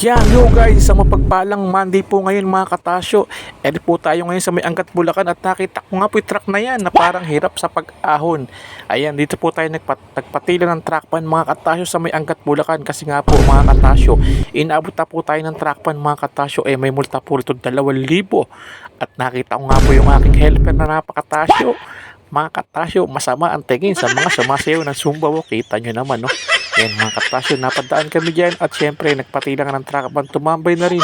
Yan, yo guys, sa mapagpalang Monday po ngayon mga katasyo. Edi po tayo ngayon sa may Angkat Bulacan at nakita ko nga po yung truck na yan na parang hirap sa pag-ahon. Ayan, dito po tayo nagpat nagpatila ng truckpan mga katasyo sa may Angkat Bulacan kasi nga po mga katasyo, inaabot na po tayo ng truckpan mga katasyo eh may multa po ito 2,000 at nakita ko nga po yung aking helper na napakatasyo. Mga katasyo, masama ang tingin sa mga sumasayaw ng Sumbaw. Kita nyo naman, no? Yan, mga katasyo, napadaan kami dyan. At syempre, nagpatilang ng truck bang tumambay na rin.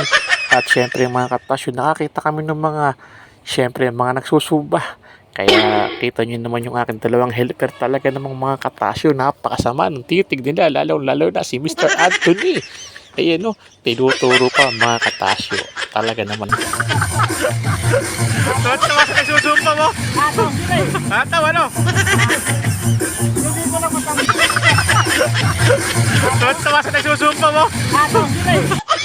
At syempre, mga katasyo, nakakita kami ng mga, syempre, mga nagsusuba. Kaya kita nyo naman yung aking dalawang helper talaga namang mga katasyo. Napakasama ng titig nila, lalo lalo na si Mr. Anthony. Ayan no, tinuturo pa mga katasyo. Talaga naman. Tawa sa nagsusumpa mo. Ataw, ano? Tawa sa nagsusumpa mo.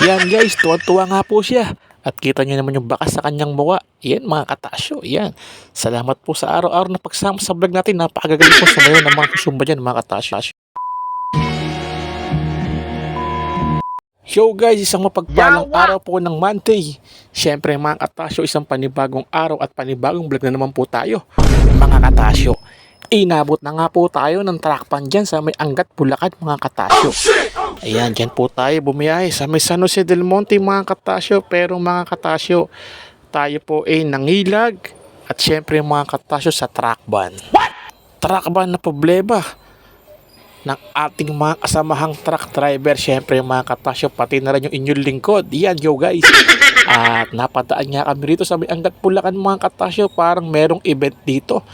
Yan guys, tuwan-tuwa nga po siya. At kita nyo naman yung bakas sa kanyang muka. Yan mga katasyo, yan. Salamat po sa araw-araw na pagsama sa vlog natin. Napakagaling po sa ngayon ng mga kusumba dyan mga katasyo. Yo guys, isang mapagpalang araw po ng Monday. Siyempre mga katasyo, isang panibagong araw at panibagong vlog na naman po tayo. Mga katasyo, inabot na nga po tayo ng trackpan dyan sa may Angat Bulacan mga katasyo. Ayan, dyan po tayo bumiyahe sa may San Jose del Monte mga katasyo. Pero mga katasyo, tayo po ay nangilag. At syempre mga katasyo sa trackban. Trackban na problema ng ating mga kasamahang truck driver. Syempre mga katasyo, pati na rin yung inyong lingkod. Yan, yo guys. At napadaan nga kami rito sa may Angat Bulacan mga katasyo. Parang merong event dito.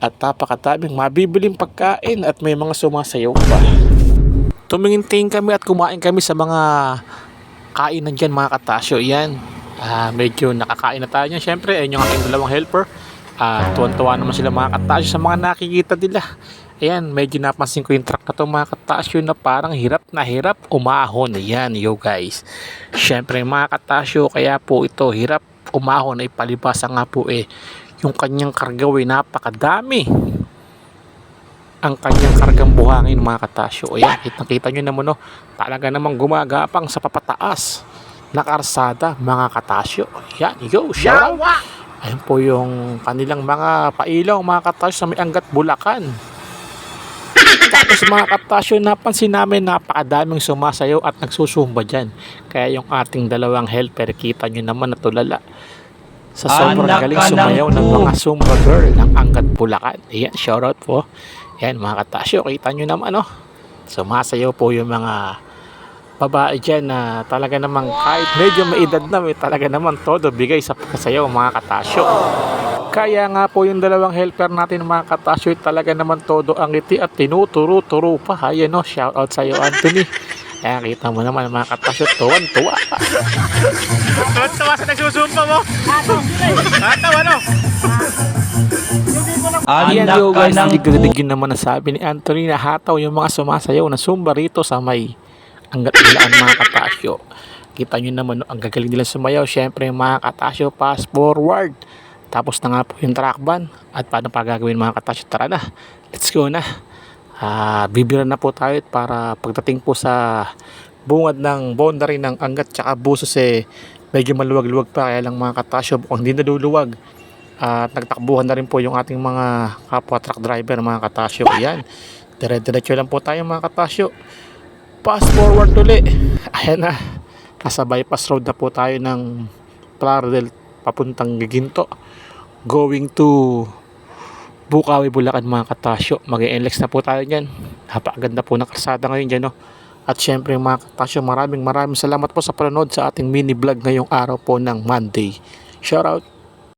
At napakadaming mabibiling pagkain at may mga sumasayaw pa. Tumingin-tingin kami at kumain kami sa mga kainan dyan mga katasyo. Yan. Ah, medyo nakakain na tayo niyan. Syempre, ayun yung aking dalawang helper. Ah, tuwan-tuwa naman sila mga katasyo sa mga nakikita nila. Ayan, medyo napansin ko yung truck na to mga katasyo na parang hirap na hirap umahon. Ayan, yo guys. Syempre mga katasyo, kaya po ito hirap umahon ay palibasa nga po eh. Yung kanyang kargaw ay napakadami ang kanyang kargang buhangin mga katasyo. Ayan, kitang-kita nyo naman no, talaga namang gumagapang sa papataas na karsada mga katasyo. Yan, yo, shout out. Ayan po yung kanilang mga pailaw mga katasyo sa may Angat Bulacan. Tapos mga katasyo, napansin namin napakadaming sumasayaw at nagsusumba dyan. Kaya yung ating dalawang helper, kita nyo naman natulala. Sa sobrang Anak galing sumayaw ng mga Zumba girl ng Angat Bulacan. Ayan, shoutout po. Yan mga katasyo, kita nyo naman no. Sumasayaw po yung mga babae dyan na talaga namang kahit medyo may edad na may talaga naman todo bigay sa pagkasayaw mga katasyo. Kaya nga po yung dalawang helper natin mga katasyo talaga naman todo ang ngiti at tinuturo-turo pa. Ayan no, shout out sa iyo Anthony. Kaya kita mo naman mga katasyo, tuwan-tuwa. Tawa sa nagsusumpa mo. Ataw, ano? Ayan Anak ka ng digdig naman na sabi ni Anthony na hataw yung mga sumasayaw na sumba rito sa may hanggat nilaan mga katasyo. Kita nyo naman no, ang gagaling nila sumayaw. Siyempre mga katasyo, pass forward. Tapos na nga po yung track ban. At paano pa gagawin mga katasyo? Tara na, let's go na. Ah, bibira na po tayo para pagdating po sa bungad ng boundary ng Angat tsaka Busos eh medyo maluwag-luwag pa kaya lang mga katasyo kung hindi naduluwag. At nagtakbuhan na rin po yung ating mga kapwa truck driver mga katasyo. Ayan dire-diretso lang po tayo mga katasyo. Fast forward uli ayan na nasa bypass road na po tayo ng Plaridel papuntang Giginto. Going to Bukawi, Bulacan mga katasyo. Mag-enlex na po tayo dyan. Napakaganda po ng kalsada ngayon dyan no? at syempre mga katasyo maraming maraming salamat po sa panonood sa ating mini vlog ngayong araw po ng Monday. Shout out